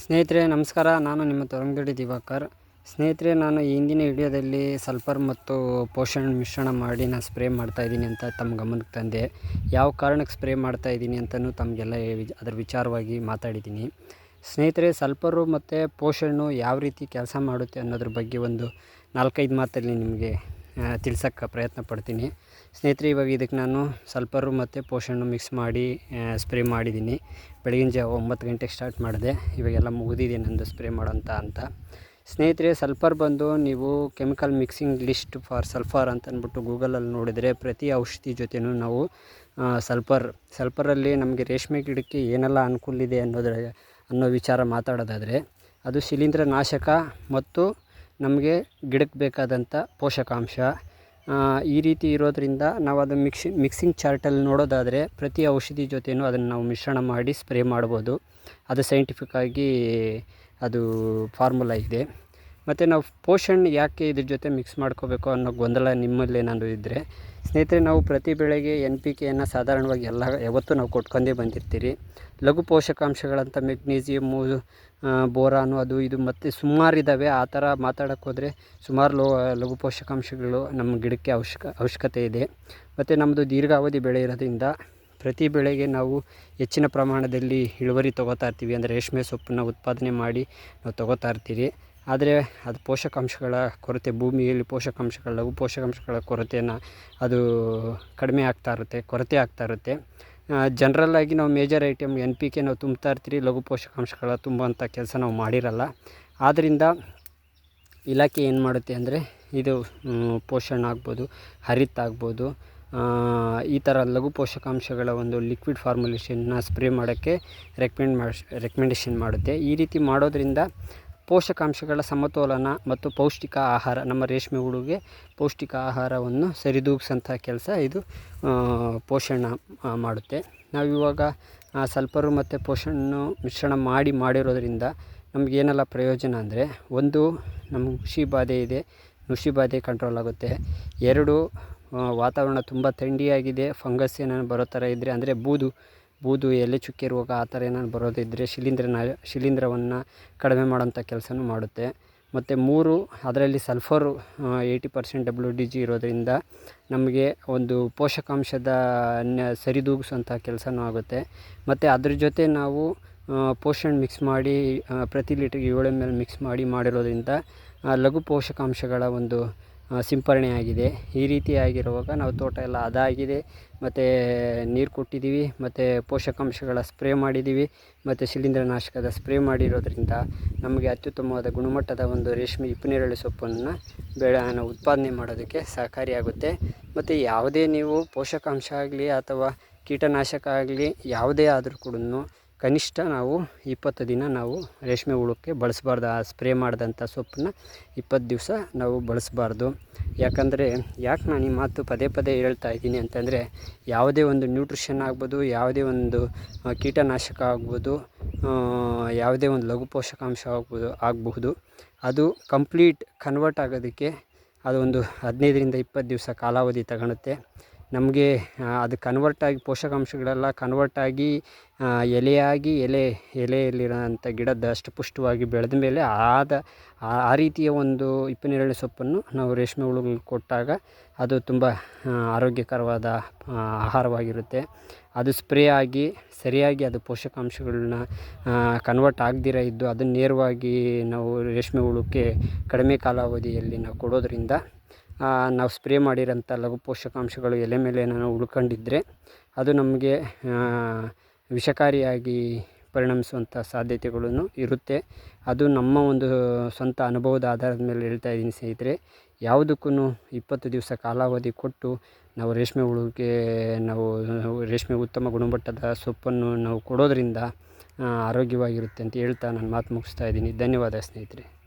ಸ್ನೇಹಿತರೆ, ನಮಸ್ಕಾರ. ನಾನು ನಿಮ್ಮ ತರಂಗಡಿ ದಿವಾಕರ್. ಸ್ನೇಹಿತರೆ, ನಾನು ಈ ಹಿಂದಿನ ವಿಡಿಯೋದಲ್ಲಿ ಸಲ್ಫರ್ ಮತ್ತು ಪೋಷಣ ಮಿಶ್ರಣ ಮಾಡಿ ನಾನು ಸ್ಪ್ರೇ ಮಾಡ್ತಾಯಿದ್ದೀನಿ ಅಂತ ತಮ್ಮ ಗಮನಕ್ಕೆ ತಂದೆ. ಯಾವ ಕಾರಣಕ್ಕೆ ಸ್ಪ್ರೇ ಮಾಡ್ತಾಯಿದ್ದೀನಿ ಅಂತಲೂ ತಮಗೆಲ್ಲ ಅದರ ವಿಚಾರವಾಗಿ ಮಾತಾಡಿದ್ದೀನಿ. ಸ್ನೇಹಿತರೆ, ಸಲ್ಫರು ಮತ್ತು ಪೋಷಣು ಯಾವ ರೀತಿ ಕೆಲಸ ಮಾಡುತ್ತೆ ಅನ್ನೋದ್ರ ಬಗ್ಗೆ ಒಂದು ನಾಲ್ಕೈದು ಮಾತಲ್ಲಿ ನಿಮಗೆ ತಿಳ್ಸೋಕ್ಕೆ ಪ್ರಯತ್ನ ಪಡ್ತೀನಿ. ಸ್ನೇಹಿತರೆ, ಇವಾಗ ಇದಕ್ಕೆ ನಾನು ಸಲ್ಪರು ಮತ್ತು ಪೋಷಣು ಮಿಕ್ಸ್ ಮಾಡಿ ಸ್ಪ್ರೇ ಮಾಡಿದ್ದೀನಿ. ಬೆಳಗಿನ ಜಾವ ಒಂಬತ್ತು ಗಂಟೆಗೆ ಸ್ಟಾರ್ಟ್ ಮಾಡಿದೆ. ಇವಾಗೆಲ್ಲ ಮುಗಿದಿದೆ ನಂದು ಸ್ಪ್ರೇ ಮಾಡೋಂಥ ಅಂತ. ಸ್ನೇಹಿತರೆ ಸಲ್ಪರ್ ಬಂದು ನೀವು chemical mixing list for sulphur ಅಂತ ಅಂದ್ಬಿಟ್ಟು ಗೂಗಲಲ್ಲಿ ನೋಡಿದರೆ ಪ್ರತಿ ಔಷಧಿ ಜೊತೆಯೂ ನಾವು ಸಲ್ಪರ್ ಸಲ್ಪರಲ್ಲಿ ನಮಗೆ ರೇಷ್ಮೆ ಗಿಡಕ್ಕೆ ಏನೆಲ್ಲ ಅನುಕೂಲ ಇದೆ ಅನ್ನೋದ್ರ, ಅನ್ನೋ ವಿಚಾರ ಮಾತಾಡೋದಾದರೆ, ಅದು ಶಿಲೀಂಧ್ರ ನಾಶಕ ಮತ್ತು ನಮಗೆ ಗಿಡಕ್ಕೆ ಬೇಕಾದಂಥ ಪೋಷಕಾಂಶ ಈ ರೀತಿ ಇರೋದರಿಂದ ನಾವು ಅದು ಮಿಕ್ಸಿ ಮಿಕ್ಸಿಂಗ್ ಚಾರ್ಟಲ್ಲಿ ನೋಡೋದಾದರೆ ಪ್ರತಿ ಔಷಧಿ ಜೊತೆಯೂ ಅದನ್ನು ನಾವು ಮಿಶ್ರಣ ಮಾಡಿ ಸ್ಪ್ರೇ ಮಾಡ್ಬೋದು. ಅದು ಸೈಂಟಿಫಿಕ್ಕಾಗಿ ಅದು ಫಾರ್ಮುಲಾ ಇದೆ. ಮತ್ತು ನಾವು ಪೋಷಣ್ ಯಾಕೆ ಇದ್ರ ಜೊತೆ ಮಿಕ್ಸ್ ಮಾಡ್ಕೋಬೇಕು ಅನ್ನೋ ಗೊಂದಲ ನಿಮ್ಮಲ್ಲಿ ಏನಾದರೂ ಇದ್ದರೆ ಸ್ನೇಹಿತರೆ ನಾವು ಪ್ರತಿ ಬೆಳೆಗೆ ಎನ್ ಪಿ ಕೆಯನ್ನು ಸಾಧಾರಣವಾಗಿ ಎಲ್ಲ, ಯಾವತ್ತೂ ನಾವು ಕೊಟ್ಕೊಂಡೇ ಬಂದಿರ್ತೀರಿ. ಲಘು ಪೋಷಕಾಂಶಗಳಂತ ಮೆಗ್ನೀಸಿಯಮ್ಮು ಬೋರಾನು ಅದು ಇದು ಮತ್ತು ಸುಮಾರು ಇದ್ದಾವೆ ಆ ಥರ ಮಾತಾಡೋಕ್ಕೆ ಹೋದರೆ ಸುಮಾರು ಲೋ, ಲಘು ಪೋಷಕಾಂಶಗಳು ನಮ್ಮ ಗಿಡಕ್ಕೆ ಅವಶ್ಯಕ, ಅವಶ್ಯಕತೆ ಇದೆ. ಮತ್ತು ನಮ್ಮದು ದೀರ್ಘಾವಧಿ ಬೆಳೆ ಇರೋದ್ರಿಂದ ಪ್ರತಿ ಬೆಳೆಗೆ ನಾವು ಹೆಚ್ಚಿನ ಪ್ರಮಾಣದಲ್ಲಿ ಇಳುವರಿ ತೊಗೋತಾ ಇರ್ತೀವಿ. ಅಂದರೆ ರೇಷ್ಮೆ ಸೊಪ್ಪನ್ನ ಉತ್ಪಾದನೆ ಮಾಡಿ ನಾವು ತೊಗೋತಾ ಇರ್ತೀರಿ. ಆದರೆ ಅದು ಪೋಷಕಾಂಶಗಳ ಕೊರತೆ, ಭೂಮಿಯಲ್ಲಿ ಪೋಷಕಾಂಶಗಳ, ಲಘು ಪೋಷಕಾಂಶಗಳ ಕೊರತೆಯನ್ನು ಅದು ಕಡಿಮೆ ಆಗ್ತಾ ಇರುತ್ತೆ, ಕೊರತೆ ಆಗ್ತಾ ಇರುತ್ತೆ. ಜನ್ರಲ್ಲಾಗಿ ನಾವು major item N P K ನಾವು ತುಂಬ್ತಾ ಇರ್ತೀರಿ. ಲಘು ಪೋಷಕಾಂಶಗಳ ತುಂಬುವಂಥ ಕೆಲಸ ನಾವು ಮಾಡಿರಲ್ಲ. ಆದ್ದರಿಂದ ಇಲಾಖೆ ಏನು ಮಾಡುತ್ತೆ ಅಂದರೆ ಇದು ಪೋಷಣ ಆಗ್ಬೋದು, ಹರಿತ್ ಆಗ್ಬೋದು. ಈ ಥರ ಲಘು ಪೋಷಕಾಂಶಗಳ ಒಂದು ಲಿಕ್ವಿಡ್ ಫಾರ್ಮುಲೇಷನ್ನ ಸ್ಪ್ರೇ ಮಾಡೋಕ್ಕೆ ರೆಕಮೆಂಡ್ ಮಾಡಿ ರೆಕಮೆಂಡೇಷನ್ ಮಾಡುತ್ತೆ. ಈ ರೀತಿ ಮಾಡೋದ್ರಿಂದ ಪೋಷಕಾಂಶಗಳ ಸಮತೋಲನ ಮತ್ತು ಪೌಷ್ಟಿಕ ಆಹಾರ, ನಮ್ಮ ರೇಷ್ಮೆ ಹುಳುಗೆ ಪೌಷ್ಟಿಕ ಆಹಾರವನ್ನು ಸರಿದೂಗಿಸೋಂಥ ಕೆಲಸ ಇದು ಪೋಷಣ ಮಾಡುತ್ತೆ. ನಾವಿವಾಗ ಸಲ್ಪರು ಮತ್ತು ಪೋಷಣ ಮಿಶ್ರಣ ಮಾಡಿ ಮಾಡಿರೋದ್ರಿಂದ ನಮಗೇನೆಲ್ಲ ಪ್ರಯೋಜನ ಅಂದರೆ, ಒಂದು ನಮ್ಮ ನುಷಿ ಬಾಧೆ ಇದೆ ನುಷಿ ಬಾಧೆ ಕಂಟ್ರೋಲ್ ಆಗುತ್ತೆ. ಎರಡು ವಾತಾವರಣ ತುಂಬ ಥಂಡಿಯಾಗಿದೆ ಫಂಗಸ್ ಏನೇನು ಬರೋ ಥರ ಇದ್ದರೆ ಅಂದರೆ ಬೂದು ಬೂದು, ಎಲೆ ಚುಕ್ಕೆ ರೋಗ ಆ ಥರ ಏನಾದ್ರು ಬರೋದಿದ್ದರೆ ಶಿಲೀಂಧ್ರನ ಶಿಲೀಂಧ್ರವನ್ನು ಕಡಿಮೆ ಮಾಡೋಂಥ ಕೆಲಸನೂ ಮಾಡುತ್ತೆ. ಮತ್ತು ಮೂರು, ಅದರಲ್ಲಿ sulphur eighty percent W D G ಇರೋದರಿಂದ ನಮಗೆ ಒಂದು ಪೋಷಕಾಂಶದ ಸರಿದೂಗಿಸುವಂಥ ಕೆಲಸನೂ ಆಗುತ್ತೆ. ಮತ್ತು ಅದ್ರ ಜೊತೆ ನಾವು ಪೋಷಣ್ ಮಿಕ್ಸ್ ಮಾಡಿ ಪ್ರತಿ ಲೀಟ್ರಿಗೆ ಏಳು ಎಂ ಎಲ್ ಮಿಕ್ಸ್ ಮಾಡಿ ಮಾಡಿರೋದ್ರಿಂದ ಲಘು ಪೋಷಕಾಂಶಗಳ ಒಂದು ಸಿಂಪರಣೆ ಆಗಿದೆ. ಈ ರೀತಿ ಆಗಿರುವಾಗ ನಾವು ತೋಟ ಎಲ್ಲ ಅದಾಗಿದೆ. ಮತ್ತು ನೀರು ಕೊಟ್ಟಿದ್ದೀವಿ ಮತ್ತು ಪೋಷಕಾಂಶಗಳ ಸ್ಪ್ರೇ ಮಾಡಿದ್ದೀವಿ ಮತ್ತು ಶಿಲೀಂಧ್ರನಾಶಕದ ಸ್ಪ್ರೇ ಮಾಡಿರೋದ್ರಿಂದ ನಮಗೆ ಅತ್ಯುತ್ತಮವಾದ ಗುಣಮಟ್ಟದ ಒಂದು ರೇಷ್ಮೆ ಇಪ್ಪನೇರಳೆ ಸೊಪ್ಪನ್ನು ಬೆಳೆ ನಾವು ಉತ್ಪಾದನೆ ಮಾಡೋದಕ್ಕೆ ಸಹಕಾರಿಯಾಗುತ್ತೆ ಮತ್ತು ಯಾವುದೇ ನೀವು ಪೋಷಕಾಂಶ ಆಗಲಿ ಅಥವಾ ಕೀಟನಾಶಕ ಆಗಲಿ ಯಾವುದೇ ಆದರೂ ಕೂಡ ಕನಿಷ್ಠ ನಾವು ಇಪ್ಪತ್ತು ದಿನ ನಾವು ರೇಷ್ಮೆ ಹುಳಕ್ಕೆ ಬಳಸಬಾರ್ದು. ಆ ಸ್ಪ್ರೇ ಮಾಡಿದಂಥ ಸೊಪ್ಪನ್ನ ಇಪ್ಪತ್ತು ದಿವಸ ನಾವು ಬಳಸಬಾರ್ದು. ಯಾಕಂದರೆ ಯಾಕೆ ನಾನು ಈ ಮಾತು ಪದೇ ಪದೇ ಹೇಳ್ತಾ ಇದ್ದೀನಿ ಅಂತಂದರೆ ಯಾವುದೇ ಒಂದು ನ್ಯೂಟ್ರಿಷನ್ ಆಗ್ಬೋದು, ಯಾವುದೇ ಒಂದು ಕೀಟನಾಶಕ ಆಗ್ಬೋದು ಯಾವುದೇ ಒಂದು ಲಘು ಪೋಷಕಾಂಶ ಆಗ್ಬೋದು, ಆಗಬಹುದು. ಅದು ಕಂಪ್ಲೀಟ್ ಕನ್ವರ್ಟ್ ಆಗೋದಕ್ಕೆ ಅದೊಂದು ಹದಿನೈದರಿಂದ ಇಪ್ಪತ್ತು ದಿವಸ ಕಾಲಾವಧಿ ತಗೊಳುತ್ತೆ. ನಮಗೆ ಅದು ಕನ್ವರ್ಟ್ ಆಗಿ ಪೋಷಕಾಂಶಗಳೆಲ್ಲ ಕನ್ವರ್ಟ್ ಆಗಿ ಎಲೆಯಾಗಿ, ಎಲೆ ಎಲೆಯಲ್ಲಿರೋಂಥ ಗಿಡ ದಷ್ಟಪುಷ್ಟವಾಗಿ ಬೆಳೆದ ಮೇಲೆ ಆದ, ಆ ರೀತಿಯ ಒಂದು ಇಪ್ಪನೇರಳೆ ಸೊಪ್ಪನ್ನು ನಾವು ರೇಷ್ಮೆ ಹುಳುಗಳಿಗೆ ಕೊಟ್ಟಾಗ ಅದು ತುಂಬ ಆರೋಗ್ಯಕರವಾದ ಆಹಾರವಾಗಿರುತ್ತೆ. ಅದು ಸ್ಪ್ರೇ ಆಗಿ, ಸರಿಯಾಗಿ ಅದು ಪೋಷಕಾಂಶಗಳನ್ನ ಕನ್ವರ್ಟ್ ಆಗದಿರ ಇದ್ದು ಅದನ್ನು ನೇರವಾಗಿ ನಾವು ರೇಷ್ಮೆ ಹುಳುಕ್ಕೆ ಕಡಿಮೆ ಕಾಲಾವಧಿಯಲ್ಲಿ ನಾವು ಕೊಡೋದರಿಂದ ನಾವು ಸ್ಪ್ರೇ ಮಾಡಿರೋಂಥ ಲಘು ಪೋಷಕಾಂಶಗಳು ಎಲೆ ಮೇಲೆ ಏನಾರು ಉಳ್ಕೊಂಡಿದ್ದರೆ ಅದು ನಮಗೆ ವಿಷಕಾರಿಯಾಗಿ ಪರಿಣಮಿಸುವಂಥ ಸಾಧ್ಯತೆಗಳೂ ಇರುತ್ತೆ. ಅದು ನಮ್ಮ ಒಂದು ಸ್ವಂತ ಅನುಭವದ ಆಧಾರದ ಮೇಲೆ ಹೇಳ್ತಾ ಇದ್ದೀನಿ ಸ್ನೇಹಿತರೆ. ಯಾವುದಕ್ಕೂ ಇಪ್ಪತ್ತು ದಿವಸ ಕಾಲಾವಧಿ ಕೊಟ್ಟು ನಾವು ರೇಷ್ಮೆ ಹುಳುಗೆ, ನಾವು ರೇಷ್ಮೆ ಉತ್ತಮ ಗುಣಮಟ್ಟದ ಸೊಪ್ಪನ್ನು ನಾವು ಕೊಡೋದರಿಂದ ಆರೋಗ್ಯವಾಗಿರುತ್ತೆ ಅಂತ ಹೇಳ್ತಾ ನಾನು ಮಾತು ಮುಗಿಸ್ತಾ ಇದ್ದೀನಿ. ಧನ್ಯವಾದ ಸ್ನೇಹಿತರೆ.